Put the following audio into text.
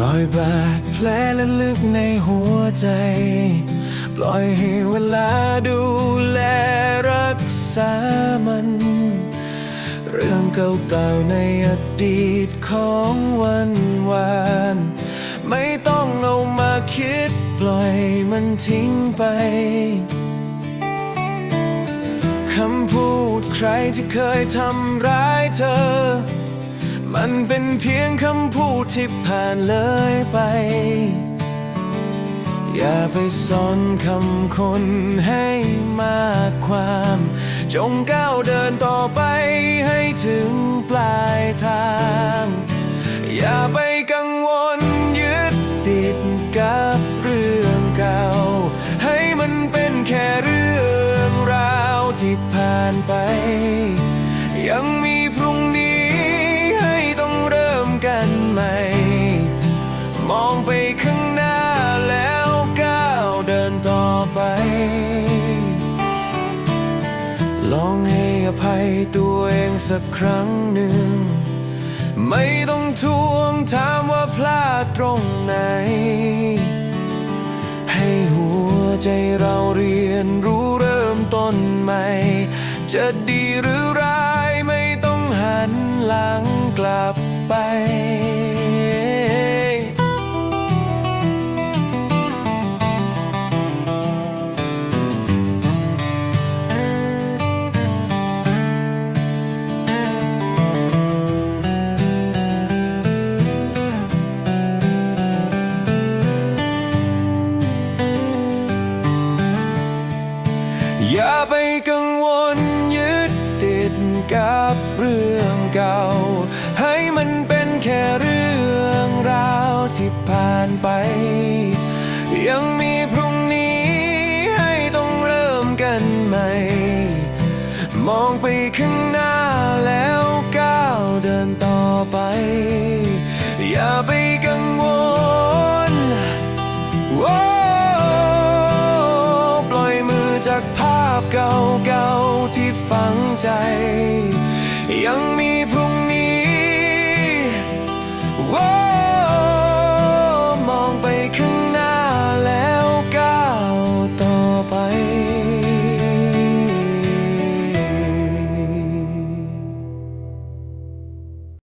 รอยบาดแผลและลึกในหัวใจ ปล่อยให้เวลาดูแลรักษามัน เรื่องเก่าๆในอดีตของวันวาน ไม่ต้องเอามาคิดปล่อยมันทิ้งไปคำพูดใครที่เคยทำร้ายเธอ มันเป็นเพียงคำพูดที่ผ่านเลยไป อย่าไปสอนคำคนให้มากความ จงก้าวเดินต่อไปให้ถึงปลายทาง อย่าไปกังวลยึดติดกับเรื่องเก่า ให้มันเป็นแค่เรื่องราวที่ผ่านไป ยังมี ไป ลองให้อภัยตัวเองสักครั้งหนึ่ง ไม่ต้องทวงถามว่าพลาดตรงไหน ให้หัวใจเราเรียนรู้เริ่มต้นใหม่ จะดีหรือร้ายไม่ต้องหันหลังกลับไป อย่าไปกังวลยึดติดกับเรื่องเก่า ให้มันเป็นแค่เรื่องราวที่ผ่านไป ยังมีพรุ่งนี้ให้ต้องเริ่มกันใหม่ มองไปข้างหน้าแล้วก้าวเดินต่อไป อย่าไปกังวล โอ้ปล่อยมือจากภา พเก่าๆที่ฝังใจ